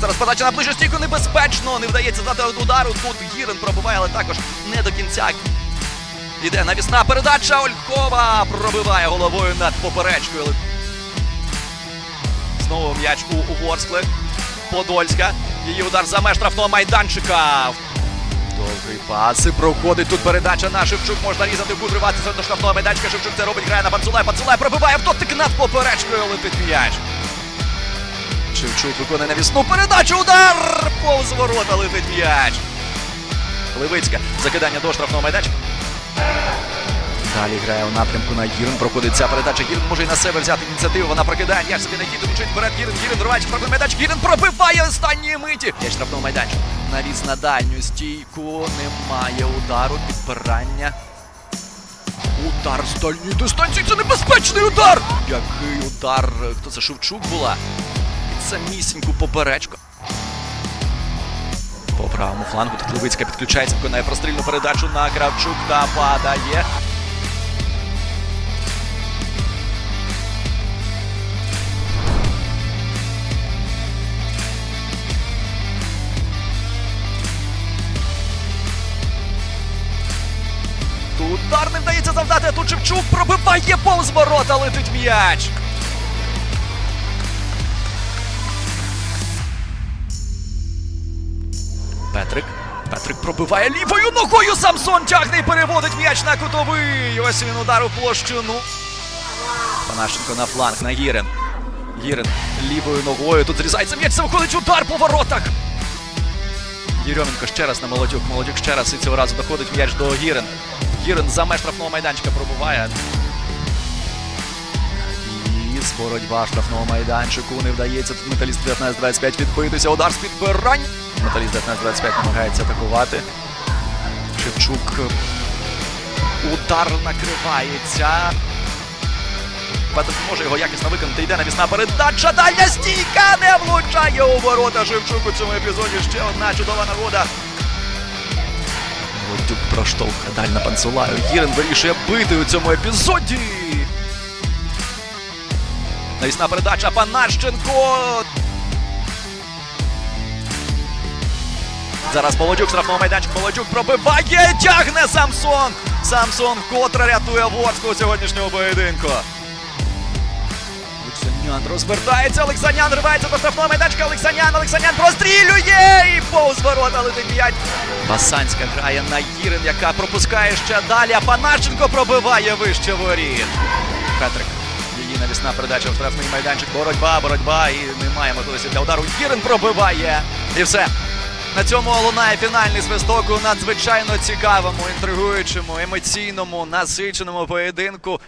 Зараз подача на ближню стійку небезпечно. Не вдається здати удару. Тут Гірен пробиває, але також не до кінця. Іде навісна передача. Ольхова пробиває головою над поперечкою. Знову м'яч у, у Подольська. Її удар за меж штрафного майданчика. Довгий пас і проходить тут передача на Шевчук. Можна різати кут, риватися до штрафного майданчика. Шевчук це робить, грає на Панцулай. Панцулай пробиває в дотик над поперечкою. Летить м'яч. Шевчук виконує навісну передачу. Удар! Повз ворота летить м'яч. Левицька. Закидання до штрафного майданчика. Далі грає у напрямку на Гірн. Проходить ця передача. Гірн може і на себе взяти ініціативу. Вона прокидає. М'яч собі на Гірн, мчить вперед. Гірн, Гірн, рвач, штрафний майданчик. Гірн пробиває останньої миті. М'яч штрафного майданчика. Навіс на дальню стійку. Немає удару. Підбирання. Удар з дальньої дистанції. Це небезпечний удар. Який удар? Хто це? Шевчук була? Самісіньку поперечку. По правому флангу тут Левицька підключається, виконує прострільну передачу на Кравчук та падає. Удар не вдається завдати, а тут Шевчук пробиває повз ворота, летить м'яч. Петрик. Петрик пробиває лівою ногою. Самсон тягне і переводить м'яч на кутовий. Ось він удар у площину. Панашенко на фланг на Гірен. Гірен лівою ногою. Тут зрізається м'яч. Це виходить удар по воротах. Єрьоменко ще раз на молодюк. Молодюк ще раз і цього разу доходить м'яч до Гірен. Гірен за меж штрафного майданчика пробуває. Боротьба штрафного майданчику не вдається. Тут металіст 19-25 відбитися. Удар з підбирань. Металіст 19-25 намагається атакувати. Шевчук. Удар накривається. Петр може його якісно виконати. Йде навісна передача. Дальня стійка не влучає у ворота Шевчук у цьому епізоді. Ще одна чудова нагода. Молодюк проштовхує даль на панцулаю. Гірен вирішує бити у цьому епізоді. Навісна передача Панащенко. Зараз Молодюк штрафного майданчика. Молодюк пробиває. Тягне Самсон. Самсон вкотре рятує Ворску у сьогоднішньому поєдинку. Олексанян розвертається. Олексанян ривається до штрафного майданчика. Олексанян, Олексанян прострілює і повз ворота летить м'яч. Басанська грає на Гірин, яка пропускає ще далі. А Панашенко пробиває вище воріт. Петрик. Її навісна передача в штрафний майданчик. Боротьба, боротьба. І немає можливості для удару. Гірин пробиває. І все. На цьому лунає фінальний свисток у надзвичайно цікавому, інтригуючому, емоційному, насиченому поєдинку.